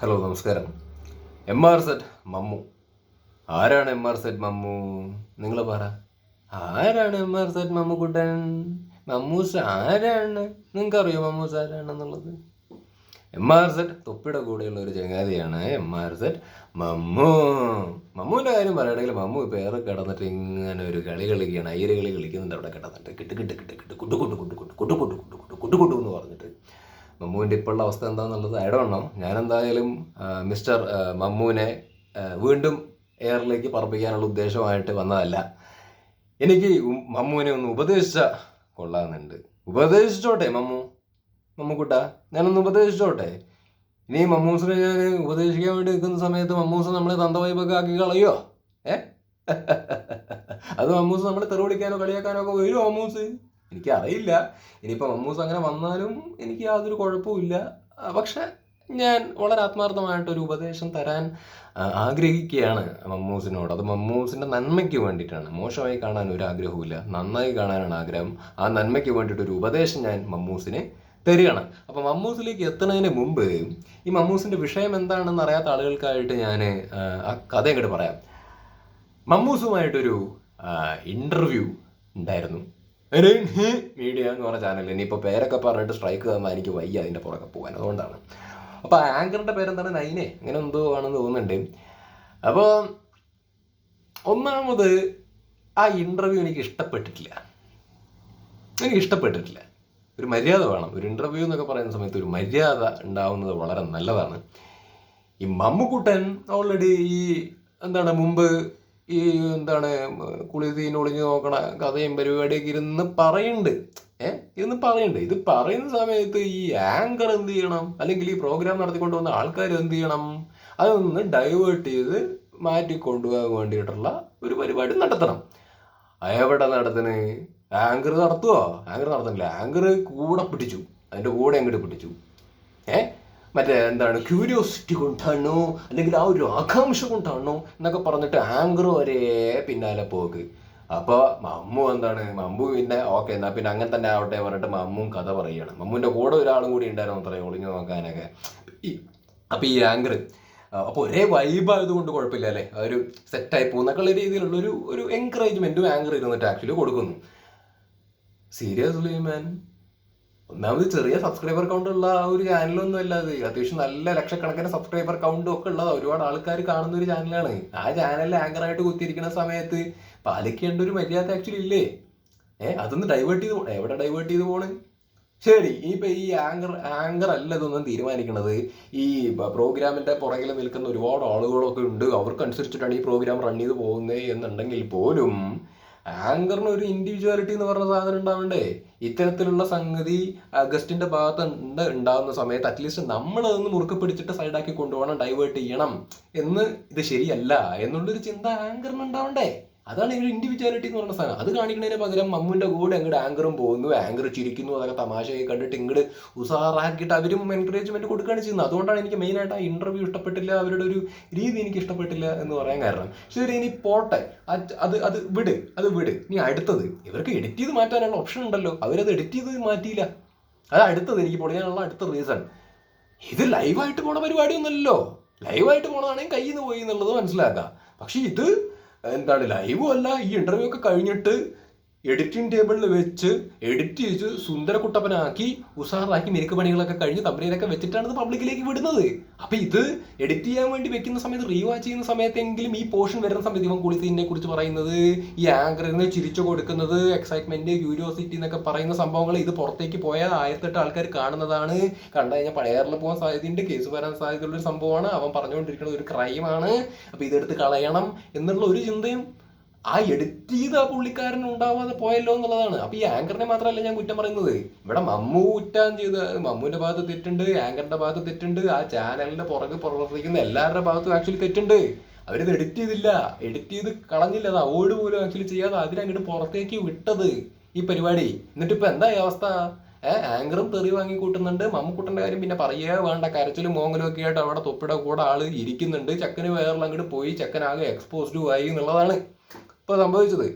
Hello നമസ്കാരം. M R set Mammu. ആരാണ് M R set Mammu? നിങ്ങൾ പറ. ആരാണ് M R set Mammu Kuttan? Mammoos ആരാണ്? നിങ്ങൾക്കറിയോ മമ്മൂസ് ആരാണെന്നുള്ളത്? എം ആർ സെറ്റ് തൊപ്പിയുടെ കൂടെയുള്ള ഒരു ചങ്ങാതിയാണ് എം ആർ സെറ്റ് മമ്മു. മമ്മുവിന്റെ കാര്യം പറയുകയാണെങ്കിൽ മമ്മു ഇപ്പോൾ ഏറെ കിടന്നിട്ട് ഇങ്ങനെ ഒരു കളി കളിക്കുകയാണ്. അയ്യര് കളി കളിക്കുന്നുണ്ട് അവിടെ കിടന്നിട്ട്. കിട്ട് കിട്ട് കിട്ട്. കിട്ട് കുട്ടു കുട്ടു കുട്ടു കുട്ടു കുട്ടു കുട്ടു കുട്ടു കുട്ടു കുട്ടു കുട്ടു എന്ന് പറഞ്ഞിട്ട് മമ്മുവിന്റെ ഇപ്പോഴുള്ള അവസ്ഥ എന്താണെന്നുള്ളത് അയടവണ്ണം ഞാൻ എന്തായാലും മിസ്റ്റർ മമ്മൂനെ വീണ്ടും എയറിലേക്ക് പറപ്പിക്കാനുള്ള ഉദ്ദേശമായിട്ട് വന്നതല്ല. എനിക്ക് മമ്മൂനെ ഒന്ന് ഉപദേശിച്ച കൊള്ളാമെന്നുണ്ട്. ഉപദേശിച്ചോട്ടെ മമ്മു. മമ്മുക്കുട്ട ഞാനൊന്ന് ഉപദേശിച്ചോട്ടെ. ഇനി മമ്മൂസിനെ ഞാൻ ഉപദേശിക്കാൻ വേണ്ടി നിൽക്കുന്ന സമയത്ത് മമ്മൂസ് നമ്മളെ തന്തവൈബൊക്കെ ആക്കി കളയോ? ഏ? അത് മമ്മൂസ് നമ്മളെ തെറിവിളിക്കാനോ കളിയാക്കാനോ ഒക്കെ വരുമോ മമ്മൂസ്. എനിക്കറിയില്ല. ഇനിയിപ്പോൾ മമ്മൂസ് അങ്ങനെ വന്നാലും എനിക്ക് യാതൊരു കുഴപ്പമില്ല പക്ഷെ ഞാൻ വളരെ ആത്മാർത്ഥമായിട്ടൊരു ഉപദേശം തരാൻ ആഗ്രഹിക്കുകയാണ് മമ്മൂസിനോട്. അത് മമ്മൂസിന്റെ നന്മയ്ക്ക് വേണ്ടിയിട്ടാണ്. മോശമായി കാണാൻ ഒരു ആഗ്രഹവുമില്ല. നന്നായി കാണാനാണ് ആഗ്രഹം. ആ നന്മയ്ക്ക് വേണ്ടിയിട്ടൊരു ഉപദേശം ഞാൻ മമ്മൂസിനെ തരികയാണ്. അപ്പം മമ്മൂസിലേക്ക് എത്തുന്നതിന് മുമ്പ് ഈ മമ്മൂസിന്റെ വിഷയം എന്താണെന്ന് അറിയാത്ത ആളുകൾക്കായിട്ട് ഞാൻ ആ കഥ ഇങ്ങോട്ട് പറയാം. മമ്മൂസുമായിട്ടൊരു ഇന്റർവ്യൂ ഉണ്ടായിരുന്നു. മീഡിയ എന്ന് പറഞ്ഞ ചാനൽ ഇനിയിപ്പോൾ പേരൊക്കെ പറഞ്ഞിട്ട് സ്ട്രൈക്ക് തന്നാൽ എനിക്ക് വയ്യ അതിന്റെ പുറകെ പോകാൻ അതുകൊണ്ടാണ്. അപ്പോൾ ആങ്കറിന്റെ പേരെന്താണ്? നൈനെ. അങ്ങനെ എന്തോ ആണെന്ന് തോന്നുന്നുണ്ട്. അപ്പോൾ ഒന്നാമത് ആ ഇന്റർവ്യൂ എനിക്ക് ഇഷ്ടപ്പെട്ടിട്ടില്ല. എനിക്ക് ഇഷ്ടപ്പെട്ടിട്ടില്ല. ഒരു മര്യാദ വേണം. ഒരു ഇന്റർവ്യൂ എന്നൊക്കെ പറയുന്ന സമയത്ത് ഒരു മര്യാദ ഉണ്ടാവുന്നത് വളരെ നല്ലതാണ്. ഈ മമ്മുക്കുട്ടൻ ഓൾറെഡി ഈ എന്താണ് മുമ്പ് ഈ എന്താണ് കുളിതീന് ഒളിഞ്ഞു നോക്കണ കഥയും പരിപാടിയൊക്കെ ഇരുന്ന് പറയുന്നുണ്ട് ഏ? ഇരുന്ന് പറയുന്നുണ്ട് ഇത് പറയുന്ന സമയത്ത് ഈ ആങ്കർ എന്ത് ചെയ്യണം? അല്ലെങ്കിൽ ഈ പ്രോഗ്രാം നടത്തിക്കൊണ്ട് വന്ന ആൾക്കാർ എന്ത് ചെയ്യണം? അതൊന്ന് ഡൈവേർട്ട് ചെയ്ത് മാറ്റി കൊണ്ടുപോകാൻ വേണ്ടിയിട്ടുള്ള ഒരു പരിപാടി നടത്തണം. എവിടെ നടത്തണ്? ആങ്കർ നടത്തുവോ? ആങ്കർ നടത്തണില്ല. ആങ്കർ കൂടെ പിടിച്ചു. അതിന്റെ കൂടെ അങ്ങോട്ട് പിടിച്ചു. ഏ? മറ്റേ എന്താണ് ക്യൂരിയോസിറ്റി കൊണ്ടാണോ അല്ലെങ്കിൽ ആ ഒരു ആകാംക്ഷ കൊണ്ടാണോ എന്നൊക്കെ പറഞ്ഞിട്ട് ആങ്കർ വരെ പിന്നാലെ പോക്ക് അപ്പോൾ മമ്മു എന്താണ് മമ്മു പിന്നെ ഓക്കെ എന്നാ പിന്നെ അങ്ങനെ തന്നെ ആവട്ടെ പറഞ്ഞിട്ട് മമ്മും കഥ പറയുകയാണ് മമ്മുവിന്റെ കൂടെ ഒരാളും കൂടി ഉണ്ടായിരുന്നു അത്രയും ഒളിഞ്ഞു നോക്കാനൊക്കെ. അപ്പോൾ ഈ ആങ്കർ അപ്പോൾ ഒരേ വൈബ് ആയതുകൊണ്ട് കുഴപ്പമില്ല അല്ലേ? ഒരു സെറ്റായി പോകുന്നൊക്കെയുള്ള രീതിയിലുള്ള ഒരു ഒരു എൻകറേജ്മെന്റും ആങ്കർ ഇരുന്നിട്ട് ആക്ച്വലി കൊടുക്കുന്നു. സീരിയസ്ലി മാൻ ഒന്നാമത് ചെറിയ സബ്സ്ക്രൈബർ കൗണ്ട് ഉള്ള ആ ഒരു ചാനലൊന്നും അല്ല അത്. അത്യാവശ്യം നല്ല ലക്ഷക്കണക്കിന് സബ്സ്ക്രൈബർ കൗണ്ടും ഒക്കെ ഉള്ളത്. ഒരുപാട് ആൾക്കാർ കാണുന്ന ഒരു ചാനലാണ് ആ ചാനലിൽ ആങ്കറായിട്ട് കുത്തിയിരിക്കുന്ന സമയത്ത് പാലിക്കേണ്ട ഒരു മര്യാദ ആക്ച്വലി ഇല്ലേ? ഏ അതൊന്ന് ഡൈവേർട്ട് ചെയ്ത് എവിടെ ഡൈവേർട്ട് ചെയ്ത് പോണ്? ശരി ഇനിയിപ്പോൾ ഈ ആങ്കർ ആങ്കർ അല്ല ഇതൊന്നും തീരുമാനിക്കുന്നത് ഈ പ്രോഗ്രാമിന്റെ പുറകിൽ നിൽക്കുന്ന ഒരുപാട് ആളുകളൊക്കെ ഉണ്ട്. അവർക്കനുസരിച്ചിട്ടാണ് ഈ പ്രോഗ്രാം റൺ ചെയ്ത് പോകുന്നത് എന്നുണ്ടെങ്കിൽ പോലും ആങ്കറിന് ഒരു ഇൻഡിവിജ്വാലിറ്റി എന്ന് പറഞ്ഞ സാധനം ഉണ്ടാവണ്ടേ? ഇത്തരത്തിലുള്ള സംഗതി അഗസ്റ്റിന്റെ ഭാഗത്ത് ഉണ്ട് ഉണ്ടാകുന്ന സമയത്ത് അറ്റ്ലീസ്റ്റ് നമ്മൾ അതൊന്ന് മുറുക്കി പിടിച്ചിട്ട് സൈഡാക്കി കൊണ്ടുപോകണം ഡൈവേർട്ട് ചെയ്യണം എന്ന് ഇത് ശരിയല്ല. എന്നുള്ളൊരു ചിന്ത ആങ്കറിന് ഉണ്ടാവണ്ടേ? അതാണ് ഇവർ ഇൻഡിവിജ്വാലിറ്റി എന്ന് പറയുന്ന സാധനം. അത് കാണിക്കുന്നതിന് പകരം മമ്മുന്റെ കൂടെ അങ്ങോട്ട് ആങ്കറും പോകുന്നു ആങ്കർ ചിരിക്കുന്നു അതൊക്കെ തമാശയായി കണ്ടിട്ട് ഇങ്ങോട്ട് ഉസാറാക്കിയിട്ട് അവരും എൻകറേജ്മെന്റ് കൊടുക്കുകയാണ് ചെയ്യുന്നത്. അതുകൊണ്ടാണ് എനിക്ക് മെയിനായിട്ട് ആ ഇന്റർവ്യൂ ഇഷ്ടപ്പെട്ടില്ല അവരുടെ ഒരു രീതി എനിക്ക് ഇഷ്ടപ്പെട്ടില്ല എന്ന് പറയാൻ കാരണം. ശരി ഇനി പോട്ടെ അത് അത് വിട് അത് വിട്. ഇനി അടുത്തത് ഇവർക്ക് എഡിറ്റ് ചെയ്ത് മാറ്റാനുള്ള ഓപ്ഷൻ ഉണ്ടല്ലോ. അവരത് എഡിറ്റ് ചെയ്ത് മാറ്റിയില്ല. അത് അടുത്തത് എനിക്ക് പൊളിയാനുള്ള അടുത്ത റീസൺ ഇത് ലൈവായിട്ട് പോണ പരിപാടിയൊന്നുമല്ലോ ലൈവായിട്ട് പോണതാണെങ്കിൽ കയ്യിൽ നിന്ന് പോയി എന്നുള്ളത് മനസ്സിലാക്കാം. പക്ഷേ ഇത് എന്താണ്? ലൈവും അല്ല ഈ ഇന്റർവ്യൂ ഒക്കെ കഴിഞ്ഞിട്ട് എഡിറ്റിംഗ് ടേബിളിൽ വെച്ച് എഡിറ്റ് ചെയ്ത് സുന്ദരക്കുട്ടപ്പനാക്കി ഉഷാറാക്കി മെരുക്ക് പണികളൊക്കെ കഴിഞ്ഞ് കമ്പനിയിലൊക്കെ വെച്ചിട്ടാണ് ഇത് പബ്ലിക്കിലേക്ക് വിടുന്നത്. അപ്പൊ ഇത് എഡിറ്റ് ചെയ്യാൻ വേണ്ടി വെക്കുന്ന സമയത്ത് റീവാച്ച് ചെയ്യുന്ന സമയത്തെങ്കിലും ഈ പോർഷൻ വരുന്ന സമയത്ത് ഇവൻ കുളിസീനെ കുറിച്ച് പറയുന്നത് ഈ ആങ്കറിന് ചിരിച്ചു കൊടുക്കുന്നത് എക്സൈറ്റ്മെന്റ് ക്യൂരിയോസിറ്റി എന്നൊക്കെ പറയുന്ന സംഭവങ്ങൾ ഇത് പുറത്തേക്ക് പോയാൽ ആയിരത്തെട്ട് ആൾക്കാർ കാണുന്നതാണ്. കണ്ടു കഴിഞ്ഞാൽ പഴയറിൽ പോകാൻ സാധ്യതയുണ്ട് കേസ് വരാൻ സാധ്യതയുള്ള ഒരു സംഭവമാണ്. അവൻ പറഞ്ഞുകൊണ്ടിരിക്കുന്നത് ഒരു ക്രൈമാണ് അപ്പൊ ഇതെടുത്ത് കളയണം എന്നുള്ള ഒരു ചിന്തയും ആ എഡിറ്റ് ചെയ്ത പുള്ളിക്കാരൻ ഉണ്ടാവാതെ പോയല്ലോ എന്നുള്ളതാണ്. അപ്പൊ ഈ ആങ്കറിനെ മാത്രമല്ല ഞാൻ കുറ്റം പറയുന്നത്. ഇവിടെ മമ്മു കുറ്റം ചെയ്ത മമ്മുവിന്റെ ഭാഗത്ത് തെറ്റുണ്ട് ആങ്കറിന്റെ ഭാഗത്ത് തെറ്റുണ്ട് ആ ചാനലിന്റെ പുറകെ പ്രവർത്തിക്കുന്ന എല്ലാവരുടെ ഭാഗത്തും ആക്ച്വലി തെറ്റുണ്ട്. അവരിത് എഡിറ്റ് ചെയ്തില്ല. എഡിറ്റ് ചെയ്ത് കളഞ്ഞില്ല. അത് അവോയ്ഡ് പോലും ആക്ച്വലി ചെയ്യാതെ അതിനങ്ങോട്ട് പുറത്തേക്ക് വിട്ടത് ഈ പരിപാടി. എന്നിട്ട് ഇപ്പൊ എന്താ ഈ അവസ്ഥ? ഏഹ് ആങ്കറും തെറി വാങ്ങി കൂട്ടുന്നുണ്ട്. മമ്മക്കൂട്ടന്റെ കാര്യം പിന്നെ പറയേ വേണ്ട. കരച്ചിലും മോങ്ങലും ഒക്കെ ആയിട്ട് അവിടെ തൊപ്പിയുടെ കൂടെ ആൾ ഇരിക്കുന്നുണ്ട്. ചക്കന് വേറെ അങ്ങോട്ട് പോയി. ചക്കനാകെ എക്സ്പോസ്ഡ് ആയി എന്നുള്ളതാണ്. ഇപ്പൊ സംഭവിച്ചത്.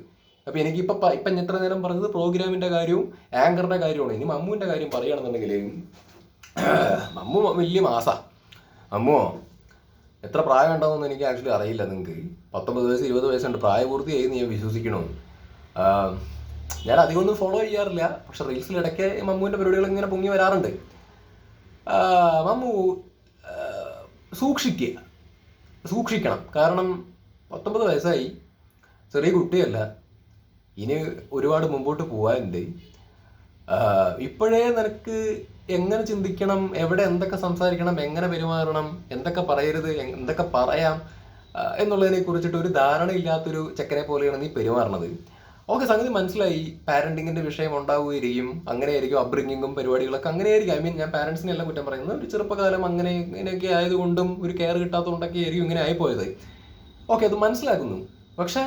അപ്പോൾ എനിക്കിപ്പോ ഇപ്പം ഇത്ര നേരം പറഞ്ഞത് പ്രോഗ്രാമിന്റെ കാര്യവും ആങ്കറിന്റെ കാര്യമാണ്. ഇനി മമ്മുവിന്റെ കാര്യം പറയുകയാണെന്നുണ്ടെങ്കിൽ മമ്മു വലിയ മാസ. അമ്മോ എത്ര പ്രായം ഉണ്ടാവുമെന്ന് എനിക്ക് ആക്ച്വലി അറിയില്ല നിങ്ങൾക്ക് പത്തൊമ്പത് വയസ്സ് ഇരുപത് വയസ്സുണ്ട്. പ്രായപൂർത്തിയായി എന്ന് ഞാൻ വിശ്വസിക്കണു ഞാൻ അധികമൊന്നും ഫോളോ ചെയ്യാറില്ല. പക്ഷെ റീൽസിൽ ഇടയ്ക്ക് മമ്മുവിന്റെ പരിപാടികൾ ഇങ്ങനെ പൊങ്ങി വരാറുണ്ട്. മമ്മു സൂക്ഷിക്കുക. സൂക്ഷിക്കണം. കാരണം പത്തൊമ്പത് വയസ്സായി. ചെറിയ കുട്ടിയല്ല. ഇനി ഒരുപാട് മുമ്പോട്ട് പോകാനുണ്ട് ഇപ്പോഴേ നിനക്ക് എങ്ങനെ ചിന്തിക്കണം? എവിടെ എന്തൊക്കെ സംസാരിക്കണം? എങ്ങനെ പെരുമാറണം? എന്തൊക്കെ പറയരുത്? എന്തൊക്കെ പറയാം? എന്നുള്ളതിനെ കുറിച്ചിട്ട് ഒരു ധാരണ ഇല്ലാത്തൊരു ചെക്കനെ പോലെയാണ് നീ പെരുമാറണത്. ഓക്കെ സംഗതി മനസ്സിലായി. പാരന്റിങ്ങിന്റെ വിഷയം ഉണ്ടാവുകയും അങ്ങനെയായിരിക്കും അപ്ബ്രിങ്ങിങ്ങും പരിപാടികളൊക്കെ അങ്ങനെയായിരിക്കും. ഐ മീൻ ഞാൻ പാരന്റ്സിനെ എല്ലാം കുറ്റം പറയുന്നത്. ഒരു ചെറുപ്പകാലം അങ്ങനെ ഇങ്ങനെയൊക്കെ ആയതുകൊണ്ടും ഒരു കെയർ കിട്ടാത്തതുകൊണ്ടൊക്കെ ആയിരിക്കും ഇങ്ങനെ ആയിപ്പോയത്. ഓക്കെ അത് മനസ്സിലാക്കുന്നു. പക്ഷെ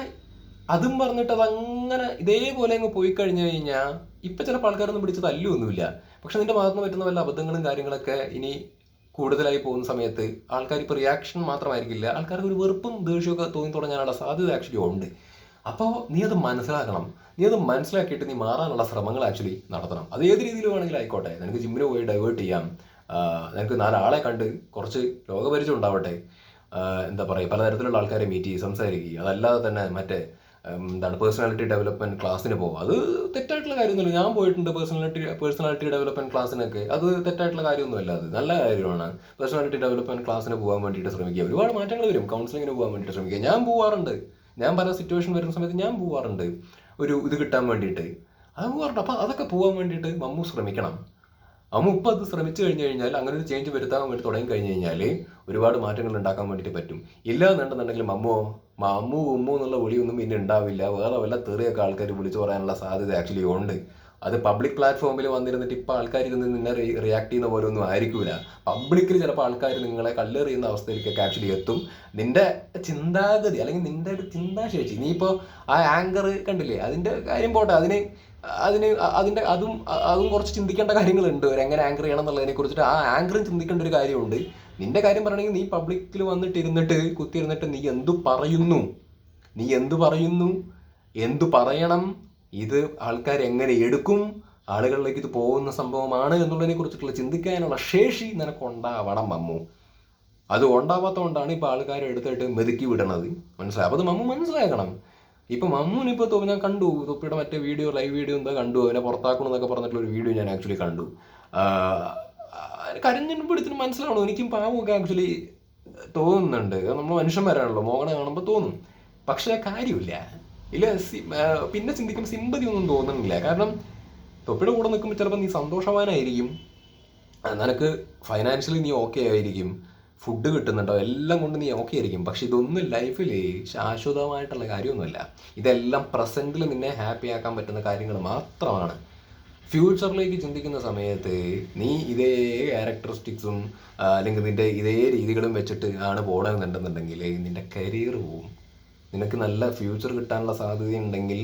അതും പറഞ്ഞിട്ട് അത് അങ്ങനെ ഇതേപോലെ അങ്ങ് പോയി കഴിഞ്ഞു കഴിഞ്ഞാൽ ഇപ്പൊ ചിലപ്പോൾ ആൾക്കാരൊന്നും പിടിച്ച് തല്ലൊന്നുമില്ല പക്ഷെ നിന്റെ ഭാഗത്ത് നിന്ന് പറ്റുന്ന വല്ല അബദ്ധങ്ങളും കാര്യങ്ങളൊക്കെ ഇനി കൂടുതലായി പോകുന്ന സമയത്ത് ആൾക്കാർ ഇപ്പോൾ റിയാക്ഷൻ മാത്രമായിരിക്കില്ല. ആൾക്കാർക്ക് ഒരു വെറുപ്പും ദേഷ്യമൊക്കെ തോന്നി തുടങ്ങാനുള്ള സാധ്യത ആക്ച്വലി ഉണ്ട്. അപ്പോൾ നീ അത് മനസ്സിലാക്കണം. നീ അത് മനസ്സിലാക്കിയിട്ട് നീ മാറാനുള്ള ശ്രമങ്ങൾ ആക്ച്വലി നടത്തണം. അത് ഏത് രീതിയിൽ വേണമെങ്കിലും ആയിക്കോട്ടെ. നിനക്ക് ജിമ്മിന് പോയി ഡൈവേർട്ട് ചെയ്യാം. നിനക്ക് നാലാളെ കണ്ട് കുറച്ച് ലോകപരിചയം ഉണ്ടാവട്ടെ. എന്താ പറയുക പലതരത്തിലുള്ള ആൾക്കാരെ മീറ്റ് ചെയ്ത് സംസാരിക്കുക അതല്ലാതെ തന്നെ മറ്റേ എന്താണ് പേഴ്സണാലിറ്റി ഡെവലപ്മെന്റ് ക്ലാസ്സിന് പോകും അത് തെറ്റായിട്ടുള്ള കാര്യമൊന്നുമില്ല. ഞാൻ പോയിട്ടുണ്ട് പേഴ്സണാലിറ്റി പേഴ്സണാലിറ്റി ഡെവലപ്മെന്റ് ക്ലാസ്സിനൊക്കെ അത് തെറ്റായിട്ടുള്ള കാര്യമൊന്നുമല്ല അത്. നല്ല കാര്യമാണ്. പേഴ്സണാലിറ്റി ഡെവലപ്മെന്റ് ക്ലാസ്സിന് പോകാൻ വേണ്ടിയിട്ട് ശ്രമിക്കുക. ഒരുപാട് മാറ്റങ്ങൾ വരും. കൗൺസിലിങ്ങിന് പോകാൻ വേണ്ടിയിട്ട് ശ്രമിക്കുക. ഞാൻ പോകാറുണ്ട് ഞാൻ പല സിറ്റുവേഷൻ വരുന്ന സമയത്ത് ഞാൻ പോകാറുണ്ട് ഒരു ഇത് കിട്ടാൻ വേണ്ടിയിട്ട്. അത് പോകാറുണ്ട് അപ്പോൾ അതൊക്കെ പോകാൻ വേണ്ടിയിട്ട് മമ്മു ശ്രമിക്കണം. അമ്മ ഇപ്പം അത് ശ്രമിച്ചു കഴിഞ്ഞു കഴിഞ്ഞാൽ അങ്ങനെ ഒരു ചേഞ്ച് വരുത്താൻ വേണ്ടി തുടങ്ങി കഴിഞ്ഞു കഴിഞ്ഞാൽ ഒരുപാട് മാറ്റങ്ങൾ ഉണ്ടാക്കാൻ വേണ്ടിയിട്ട് പറ്റും. ഇല്ല എന്നുണ്ടെന്നുണ്ടെങ്കിൽ മമ്മോ മമ്മു ഉമ്മു എന്നുള്ള വിളിയൊന്നും പിന്നെ ഉണ്ടാവില്ല. വേറെ വല്ല തെറിയൊക്കെ ആൾക്കാർ വിളിച്ചു പറയാനുള്ള സാധ്യത ആക്ച്വലി ഉണ്ട്. അത് പബ്ലിക് പ്ലാറ്റ്ഫോമിൽ വന്നിരുന്നിട്ട് ഇപ്പം ആൾക്കാർ ഇരുന്ന് നിന്നെ റിയാക്ട് ചെയ്യുന്ന പോലെ ഒന്നും ആയിരിക്കില്ല പബ്ലിക്കിൽ ചിലപ്പോൾ ആൾക്കാർ നിങ്ങളെ കല്ലെറിയുന്ന അവസ്ഥയിലേക്കൊക്കെ ആക്ച്വലി എത്തും. നിന്റെ ചിന്താഗതി അല്ലെങ്കിൽ നിന്റെ ഒരു ചിന്താശേഷി നീ ഇപ്പോൾ ആ ആങ്കർ കണ്ടില്ലേ? അതിന്റെ കാര്യം പോട്ടെ. അതിന് അതിന് അതിന്റെ അതും അതും കുറച്ച് ചിന്തിക്കേണ്ട കാര്യങ്ങളുണ്ട്. എങ്ങനെ ആങ്കർ ചെയ്യണം എന്നുള്ളതിനെ കുറിച്ചിട്ട് ആ ആങ്കറും ചിന്തിക്കേണ്ട ഒരു കാര്യമുണ്ട്. നിന്റെ കാര്യം പറയണെങ്കിൽ നീ പബ്ലിക്കിൽ വന്നിട്ട് ഇരുന്നിട്ട് കുത്തിയിരുന്നിട്ട് നീ എന്തു പറയുന്നു? നീ എന്തു പറയുന്നു? എന്തു പറയണം? ഇത് ആൾക്കാർ എങ്ങനെ എടുക്കും? ആളുകളിലേക്ക് ഇത് പോകുന്ന സംഭവമാണ് എന്നുള്ളതിനെ കുറിച്ചിട്ടുള്ള ചിന്തിക്കാനുള്ള ശേഷി നിനക്കുണ്ടാവണം മമ്മു. അത് ഉണ്ടാവാത്തതുകൊണ്ടാണ് ഇപ്പോൾ ആൾക്കാർ എടുത്തിട്ട് മെതുക്കി വിടണത്. മനസ്സിലായി? അപ്പോൾ അത് മമ്മു മനസ്സിലാക്കണം. ഇപ്പൊ മമ്മൂനിപ്പോ തൊപ്പി ഞാൻ കണ്ടു. തൊപ്പിയുടെ മറ്റേ വീഡിയോ ലൈവ് വീഡിയോ എന്താ കണ്ടു? അവനെ പുറത്താക്കണം എന്നൊക്കെ പറഞ്ഞിട്ടുള്ള ഒരു വീഡിയോ ഞാൻ ആക്ച്വലി കണ്ടു. കരഞ്ഞിട്ട് പിടിച്ചിട്ട് മനസ്സിലാവണം. എനിക്കും പാവമൊക്കെ ആക്ച്വലി തോന്നുന്നുണ്ട്. നമ്മൾ മനുഷ്യന്മാരാണല്ലോ. മോഹനെ കാണുമ്പോൾ തോന്നും. പക്ഷെ കാര്യമില്ല. ഇല്ല സി- പിന്നെ ചിന്തിക്കുമ്പോൾ സിമ്പതി ഒന്നും തോന്നുന്നില്ല. കാരണം തൊപ്പിയുടെ കൂടെ നിൽക്കുമ്പോൾ ചിലപ്പോൾ നീ സന്തോഷവാനായിരിക്കും. നിനക്ക് ഫൈനാൻഷ്യലി നീ ഓക്കെ ആയിരിക്കും. ഫുഡ് കിട്ടുന്നുണ്ടോ? എല്ലാം കൊണ്ട് നീ ഓക്കെ ആയിരിക്കും. പക്ഷെ ഇതൊന്നും ലൈഫിൽ ശാശ്വതമായിട്ടുള്ള കാര്യമൊന്നുമല്ല. ഇതെല്ലാം പ്രസന്റിൽ നിന്നെ ഹാപ്പി ആക്കാൻ പറ്റുന്ന കാര്യങ്ങൾ മാത്രമാണ്. ഫ്യൂച്ചറിലേക്ക് ചിന്തിക്കുന്ന സമയത്ത് നീ ഇതേ ക്യാരക്ടറിസ്റ്റിക്സും അല്ലെങ്കിൽ നിന്റെ ഇതേ രീതികളും വെച്ചിട്ട് ആണ് പോകണമെന്നുണ്ടെന്നുണ്ടെങ്കിൽ നിന്റെ കരിയർ പോവും. നിനക്ക് നല്ല ഫ്യൂച്ചർ കിട്ടാനുള്ള സാധ്യതയുണ്ടെങ്കിൽ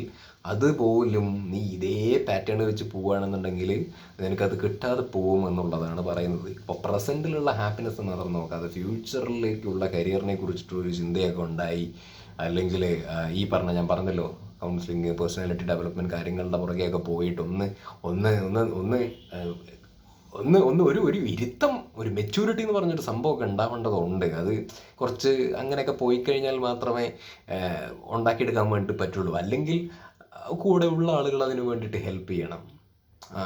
അത് പോലും നീ ഇതേ പാറ്റേൺ വെച്ച് പോവുകയാണെന്നുണ്ടെങ്കിൽ നിനക്കത് കിട്ടാതെ പോകും എന്നുള്ളതാണ് പറയുന്നത്. ഇപ്പോൾ പ്രസന്റിലുള്ള ഹാപ്പിനെസ് മാത്രം നോക്കാതെ ഫ്യൂച്ചറിലേക്കുള്ള കരിയറിനെ കുറിച്ചിട്ടൊരു ചിന്തയൊക്കെ ഉണ്ടായി. അല്ലെങ്കിൽ ഈ പറഞ്ഞ ഞാൻ പറഞ്ഞല്ലോ കൗൺസിലിംഗ് പേഴ്സണാലിറ്റി ഡെവലപ്മെന്റ് കാര്യങ്ങളുടെ പുറകെയൊക്കെ പോയിട്ട് ഒന്ന് ഒന്ന് ഒന്ന് ഒന്ന് ഒന്ന് ഒന്ന് ഒരു ഒരു ഇരുത്തം ഒരു മെച്യൂരിറ്റി എന്ന് പറഞ്ഞൊരു സംഭവമൊക്കെ ഉണ്ടാവേണ്ടതുണ്ട്. അത് കുറച്ച് അങ്ങനെയൊക്കെ പോയി കഴിഞ്ഞാൽ മാത്രമേ ഉണ്ടാക്കിയെടുക്കാൻ വേണ്ടി പറ്റുള്ളൂ. അല്ലെങ്കിൽ കൂടെയുള്ള ആളുകൾ അതിന് വേണ്ടിയിട്ട് ഹെൽപ്പ് ചെയ്യണം.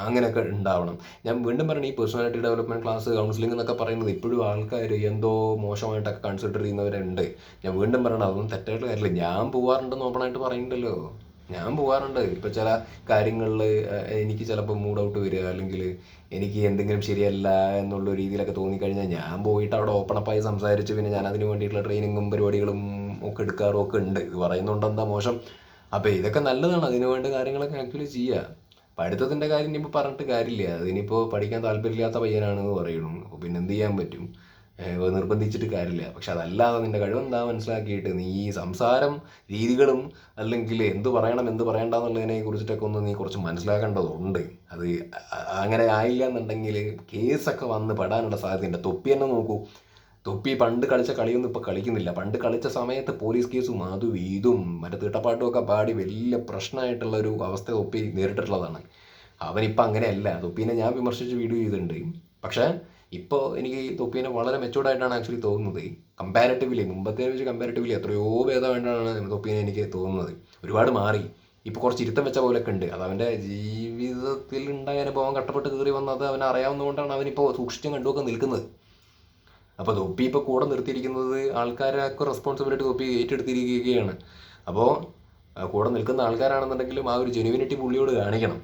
അങ്ങനെയൊക്കെ ഉണ്ടാവണം. ഞാൻ വീണ്ടും പറയണം ഈ പേഴ്സണാലിറ്റി ഡെവലപ്മെന്റ് ക്ലാസ് കൗൺസിലിംഗ് എന്നൊക്കെ പറയുന്നത് ഇപ്പോഴും ആൾക്കാർ എന്തോ മോശമായിട്ടൊക്കെ കൺസിഡർ ചെയ്യുന്നവരുണ്ട്. ഞാൻ വീണ്ടും പറയണം അതൊന്നും തെറ്റായിട്ടുള്ള കാര്യമില്ല. ഞാൻ പോവാറുണ്ടെന്ന് ഓപ്പണായിട്ട് പറയുന്നുണ്ടല്ലോ ഞാൻ പോവാറുണ്ട്. ഇപ്പം ചില കാര്യങ്ങളിൽ എനിക്ക് ചിലപ്പോൾ മൂഡ് ഔട്ട് വരിക അല്ലെങ്കിൽ എനിക്ക് എന്തെങ്കിലും ശരിയല്ല എന്നുള്ള രീതിയിലൊക്കെ തോന്നിക്കഴിഞ്ഞാൽ ഞാൻ പോയിട്ട് അവിടെ ഓപ്പൺ അപ്പായി സംസാരിച്ച് പിന്നെ ഞാൻ അതിന് വേണ്ടിയിട്ടുള്ള ട്രെയിനിങ്ങും പരിപാടികളും ഒക്കെ എടുക്കാറും ഒക്കെ ഉണ്ട്. ഇത് പറയുന്നുണ്ട് എന്താ മോശം? അപ്പോൾ ഇതൊക്കെ നല്ലതാണ്. അതിനു വേണ്ട കാര്യങ്ങളൊക്കെ ആക്ച്വലി ചെയ്യുക പഠിത്തത്തിന്റെ കാര്യം ഇനിയിപ്പോൾ പറഞ്ഞിട്ട് കാര്യമില്ല. അതിനിപ്പോൾ പഠിക്കാൻ താല്പര്യമില്ലാത്ത പയ്യനാണെന്ന് പറയുന്നു അപ്പോൾ പിന്നെ എന്ത് ചെയ്യാൻ പറ്റും? നിർബന്ധിച്ചിട്ട് കാര്യമില്ല. പക്ഷെ അതല്ലാതെ നിന്റെ കഴിവെന്താ മനസ്സിലാക്കിയിട്ട് നീ ഈ സംസാരം രീതികളും അല്ലെങ്കിൽ എന്ത് പറയണം എന്ത് പറയണ്ട എന്നുള്ളതിനെ കുറിച്ചിട്ടൊക്കെ ഒന്ന് നീ കുറച്ച് മനസ്സിലാക്കേണ്ടതുണ്ട്. അത് അങ്ങനെ ആയില്ല എന്നുണ്ടെങ്കിൽ കേസൊക്കെ വന്ന് പെടാനുള്ള സാധ്യതയുണ്ട് തൊപ്പി തന്നെ നോക്കൂ. തൊപ്പി പണ്ട് കളിച്ച കളിയൊന്നും ഇപ്പോൾ കളിക്കുന്നില്ല. പണ്ട് കളിച്ച സമയത്ത് പോലീസ് കേസും അതും ഇതും മറ്റേ തീട്ടപ്പാട്ടും ഒക്കെ പാടി വലിയ പ്രശ്നമായിട്ടുള്ള ഒരു അവസ്ഥ തൊപ്പി നേരിട്ടിട്ടുള്ളതാണ്. അവനിപ്പോൾ അങ്ങനെയല്ല. തൊപ്പീനെ ഞാൻ വിമർശിച്ച് വീഡിയോ ചെയ്തിട്ടുണ്ട്. പക്ഷേ ഇപ്പോൾ എനിക്ക് തൊപ്പീനെ വളരെ മെച്ചൂർഡായിട്ടാണ് ആക്ച്വലി തോന്നുന്നത്. കമ്പാരിറ്റീവ്ലി മുമ്പത്തെ വെച്ച് കമ്പാരിറ്റീവ്ലി എത്രയോ ഭേദമായിട്ടാണ് തൊപ്പീനെ എനിക്ക് തോന്നുന്നത്. ഒരുപാട് മാറി. ഇപ്പോൾ കുറച്ച് ഇരുത്തം വെച്ച പോലെയൊക്കെ ഉണ്ട്. അത് അവന്റെ ജീവിതത്തിൽ ഉണ്ടായ അനുഭവം കട്ടപ്പെട്ട് കയറി വന്നത് അവനെ അറിയാവുന്നതുകൊണ്ടാണ് അവനിപ്പോൾ സൂക്ഷിച്ചും കണ്ടുമൊക്കെ നിൽക്കുന്നത്. അപ്പോൾ തൊപ്പി ഇപ്പോൾ കൂടെ നിർത്തിയിരിക്കുന്നത് ആൾക്കാരൊക്കെ റെസ്പോൺസിബിലിറ്റി തൊപ്പി ഏറ്റെടുത്തിരിക്കുകയാണ്. അപ്പോൾ കൂടെ നിൽക്കുന്ന ആൾക്കാരാണെന്നുണ്ടെങ്കിലും ആ ഒരു ജെനുവിനിറ്റി പുള്ളിയോട് കാണിക്കണം.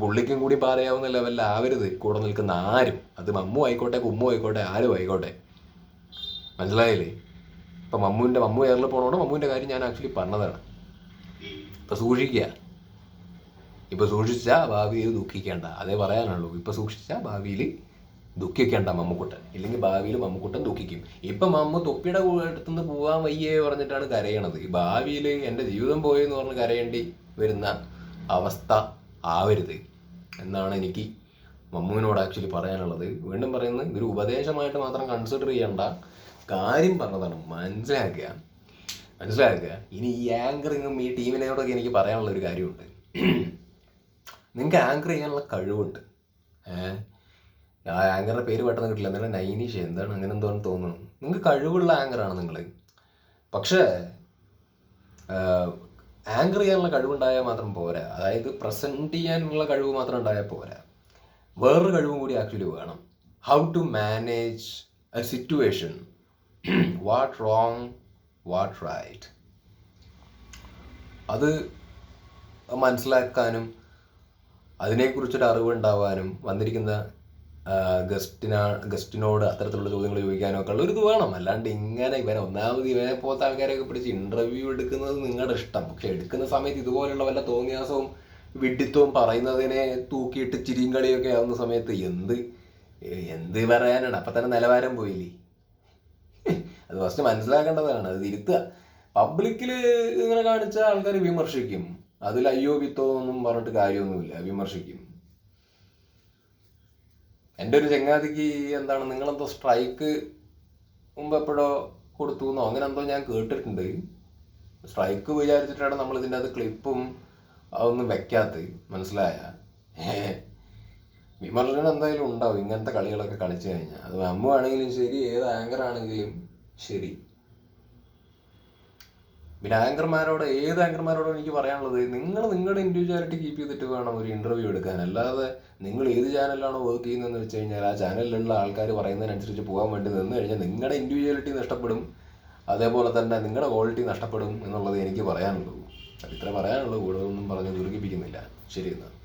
പുള്ളിക്കും കൂടി പറയാവുന്ന ലെവലിലാവരുത് കൂടെ നിൽക്കുന്ന ആരും. അത് മമ്മു ആയിക്കോട്ടെ കുമ്മു ആയിക്കോട്ടെ ആരും ആയിക്കോട്ടെ. മനസ്സിലായില്ലേ? ഇപ്പം മമ്മുവിന്റെ മമ്മു എയറിൽ പോകണോണ്ട് മമ്മുവിന്റെ കാര്യം ഞാൻ ആക്ച്വലി പറഞ്ഞതാണ്. ഇപ്പം സൂക്ഷിക്കുക. ഇപ്പം സൂക്ഷിച്ചാൽ ഭാവിയിൽ ദുഃഖിക്കേണ്ട. അതേ പറയാനുള്ളൂ. ഇപ്പം സൂക്ഷിച്ചാൽ ഭാവിയിൽ ദുഃഖിക്കേണ്ട മമ്മൂക്കുട്ടൻ. ഇല്ലെങ്കിൽ ഭാവിയിൽ മമ്മൂക്കുട്ടൻ ദുഃഖിക്കും. ഇപ്പം മമ്മ തൊപ്പിയുടെ അടുത്തുനിന്ന് പോകാൻ വയ്യേ പറഞ്ഞിട്ടാണ് കരയണത്. ഈ ഭാവിയിൽ എന്റെ ജീവിതം പോയെന്ന് പറഞ്ഞ് കരയേണ്ടി വരുന്ന അവസ്ഥ ആവരുത് എന്നാണ് എനിക്ക് മമ്മുവിനോട് ആക്ച്വലി പറയാനുള്ളത്. വീണ്ടും പറയുന്നത് ഒരു ഉപദേശമായിട്ട് മാത്രം കൺസിഡർ ചെയ്യേണ്ട. കാര്യം പറഞ്ഞതാണ്. മനസ്സിലാക്കുക. മനസ്സിലാക്കുക. ഇനി ഈ ആങ്കറിങ്ങും ഈ ടീമിനോടൊക്കെ എനിക്ക് പറയാനുള്ള ഒരു കാര്യമുണ്ട്. നിങ്ങൾക്ക് ആങ്കർ ചെയ്യാനുള്ള കഴിവുണ്ട്. ഏഹ്? ആ ആങ്കറിന്റെ പേര് പെട്ടെന്ന് കിട്ടില്ല. എന്താണ് നൈനീഷ് എന്താണ് അങ്ങനെ എന്തോ തോന്നുന്നു. നിങ്ങൾക്ക് കഴിവുള്ള ആങ്കറാണ് നിങ്ങൾ പക്ഷേ ആങ്കർ ചെയ്യാനുള്ള കഴിവുണ്ടായാൽ മാത്രം പോരാ. അതായത് പ്രസന്റ് ചെയ്യാനുള്ള കഴിവ് മാത്രം ഉണ്ടായാൽ പോരാ. വേറൊരു കഴിവും കൂടി ആക്ച്വലി വേണം. How to manage a situation what wrong what right അത് മനസ്സിലാക്കാനും അതിനെക്കുറിച്ചൊരു അറിവുണ്ടാവാനും വന്നിരിക്കുന്ന ഗസ്റ്റിനാ ഗസ്റ്റിനോട് അത്തരത്തിലുള്ള ചോദ്യങ്ങൾ ചോദിക്കാനോ ഒക്കെ ഉള്ള ഒരു ഇത് വേണം. അല്ലാണ്ട് ഇങ്ങനെ ഇവനെ ഒന്നാമത് ഇവനെ പോലത്തെ ആൾക്കാരെയൊക്കെ പിടിച്ച് ഇന്റർവ്യൂ എടുക്കുന്നത് നിങ്ങളുടെ ഇഷ്ടം. പക്ഷെ എടുക്കുന്ന സമയത്ത് ഇതുപോലുള്ള വല്ല തോന്നിയാസവും വിഡിത്തവും പറയുന്നതിനെ തൂക്കിയിട്ട് ചിരിയും കളിയൊക്കെ ആവുന്ന സമയത്ത് എന്ത് എന്ത് പറയാനാണ്? അപ്പം തന്നെ നിലവാരം പോയില്ലേ? അത് ഫസ്റ്റ് മനസ്സിലാക്കേണ്ടതാണ്. അത് തിരുത്തുക. പബ്ലിക്കിൽ ഇങ്ങനെ കാണിച്ച ആൾക്കാർ വിമർശിക്കും. അതിൽ അയ്യോ വിത്തോ ഒന്നും പറഞ്ഞിട്ട് കാര്യമൊന്നുമില്ല. വിമർശിക്കും. എന്റെ ഒരു ചങ്ങാതിക്ക് എന്താണ് നിങ്ങളെന്തോ സ്ട്രൈക്ക് മുമ്പ് എപ്പോഴോ കൊടുത്തു എന്നോ അങ്ങനെ എന്തോ ഞാൻ കേട്ടിട്ടുണ്ട്. സ്ട്രൈക്ക് വിചാരിച്ചിട്ടാണ് നമ്മൾ ഇതിന്റെ അത് ക്ലിപ്പും അതൊന്നും വെക്കാത്ത മനസ്സിലായ? വിമർശനം എന്തായാലും ഉണ്ടാവും ഇങ്ങനത്തെ കളികളൊക്കെ കളിച്ചു കഴിഞ്ഞാൽ. അത് അമ്മ ആണെങ്കിലും ശരി ഏത് ആങ്കർ ആണെങ്കിലും ശരി. പിന്നെ ആങ്കർമാരോട് ഏത് ആങ്കർമാരോടും എനിക്ക് പറയാനുള്ളത്? നിങ്ങൾ നിങ്ങളുടെ ഇൻഡിവിജ്വാലിറ്റി കീപ്പ് ചെയ്തിട്ട് വേണം ഒരു ഇന്റർവ്യൂ എടുക്കാൻ. അല്ലാതെ നിങ്ങൾ ഏത് ചാനലിലാണോ വർക്ക് ചെയ്യുന്നതെന്ന് വെച്ച് കഴിഞ്ഞാൽ ആ ചാനലിലുള്ള ആൾക്കാർ പറയുന്നതിനനുസരിച്ച് പോകാൻ വേണ്ടി നിന്ന് കഴിഞ്ഞാൽ നിങ്ങളുടെ ഇൻഡിവിജ്വാലിറ്റി നഷ്ടപ്പെടും. അതേപോലെ തന്നെ നിങ്ങളുടെ ക്വാളിറ്റി നഷ്ടപ്പെടും എന്നുള്ളത് എനിക്ക് പറയാനുള്ളൂ. അത് ഇത്ര പറയാനുള്ളൂ. കൂടുതലൊന്നും പറഞ്ഞ് ദുർഘിപ്പിക്കുന്നില്ല. ശരി എന്നാൽ